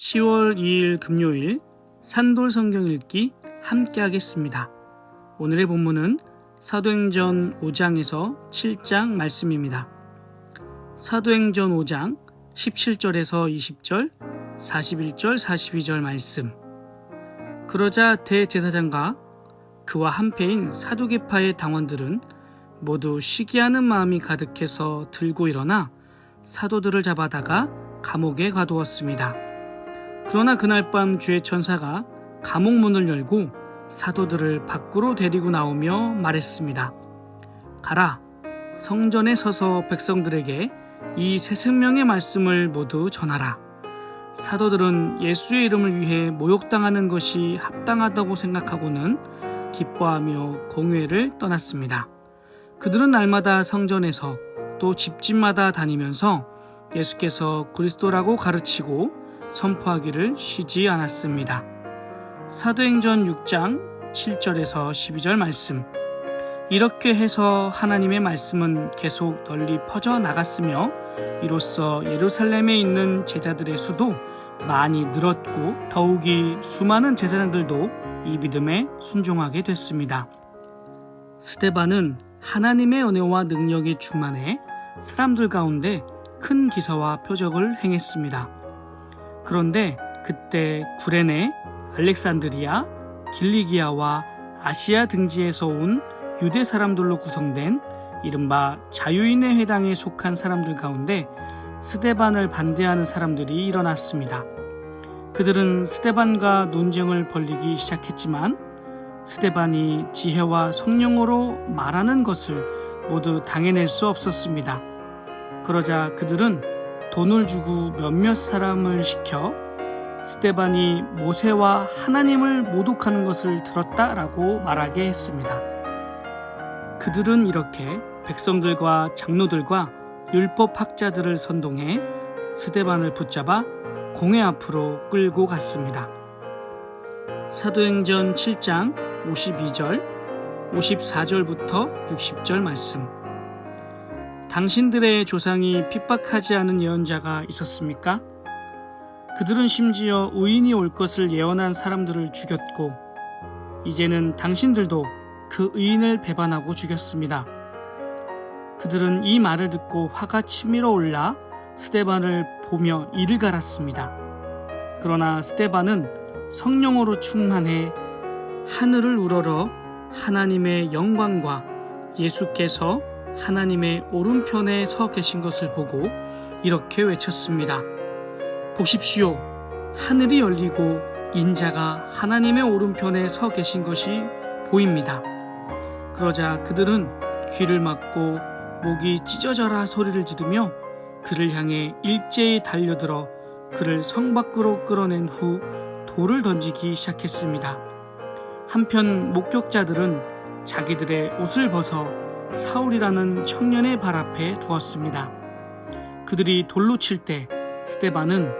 10월 2일 금요일 산돌 성경 읽기 함께 하겠습니다. 오늘의 본문은 사도행전 5장에서 7장 말씀입니다. 사도행전 5장 17절에서 20절, 41절, 42절 말씀. 그러자 대제사장과 그와 한패인 사두개파의 당원들은 모두 시기하는 마음이 가득해서 들고 일어나 사도들을 잡아다가 감옥에 가두었습니다. 그러나 그날 밤 주의 천사가 감옥 문을 열고 사도들을 밖으로 데리고 나오며 말했습니다. 가라, 성전에 서서 백성들에게 이 새 생명의 말씀을 모두 전하라. 사도들은 예수의 이름을 위해 모욕당하는 것이 합당하다고 생각하고는 기뻐하며 공회를 떠났습니다. 그들은 날마다 성전에서 또 집집마다 다니면서 예수께서 그리스도라고 가르치고 선포하기를 쉬지 않았습니다. 사도행전 6장 7절에서 12절 말씀. 이렇게 해서 하나님의 말씀은 계속 널리 퍼져 나갔으며 이로써 예루살렘에 있는 제자들의 수도 많이 늘었고 더욱이 수많은 제사장들도 이 믿음에 순종하게 됐습니다. 스테반은 하나님의 은혜와 능력이 충만해 사람들 가운데 큰 기사와 표적을 행했습니다. 그런데 그때 구레네, 알렉산드리아, 길리기아와 아시아 등지에서 온 유대 사람들로 구성된 이른바 자유인의 회당에 속한 사람들 가운데 스데반을 반대하는 사람들이 일어났습니다. 그들은 스데반과 논쟁을 벌리기 시작했지만 스데반이 지혜와 성령으로 말하는 것을 모두 당해낼 수 없었습니다. 그러자 그들은 돈을 주고 몇몇 사람을 시켜 스데반이 모세와 하나님을 모독하는 것을 들었다라고 말하게 했습니다. 그들은 이렇게 백성들과 장로들과 율법 학자들을 선동해 스데반을 붙잡아 공회 앞으로 끌고 갔습니다. 사도행전 7장 52절, 54절부터 60절 말씀. 당신들의 조상이 핍박하지 않은 예언자가 있었습니까? 그들은 심지어 의인이 올 것을 예언한 사람들을 죽였고, 이제는 당신들도 그 의인을 배반하고 죽였습니다. 그들은 이 말을 듣고 화가 치밀어 올라 스테반을 보며 이를 갈았습니다. 그러나 스테반은 성령으로 충만해 하늘을 우러러 하나님의 영광과 예수께서 하나님의 오른편에 서 계신 것을 보고 이렇게 외쳤습니다. 보십시오. 하늘이 열리고 인자가 하나님의 오른편에 서 계신 것이 보입니다. 그러자 그들은 귀를 막고 목이 찢어져라 소리를 지르며 그를 향해 일제히 달려들어 그를 성 밖으로 끌어낸 후 돌을 던지기 시작했습니다. 한편 목격자들은 자기들의 옷을 벗어 사울이라는 청년의 발 앞에 두었습니다. 그들이 돌로 칠 때 스테반은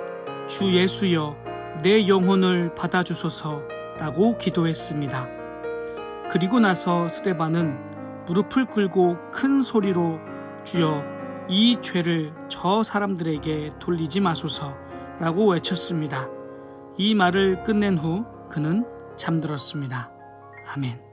주 예수여 내 영혼을 받아주소서라고 기도했습니다. 그리고 나서 스테반은 무릎을 꿇고 큰 소리로 주여 이 죄를 저 사람들에게 돌리지 마소서라고 외쳤습니다. 이 말을 끝낸 후 그는 잠들었습니다. 아멘.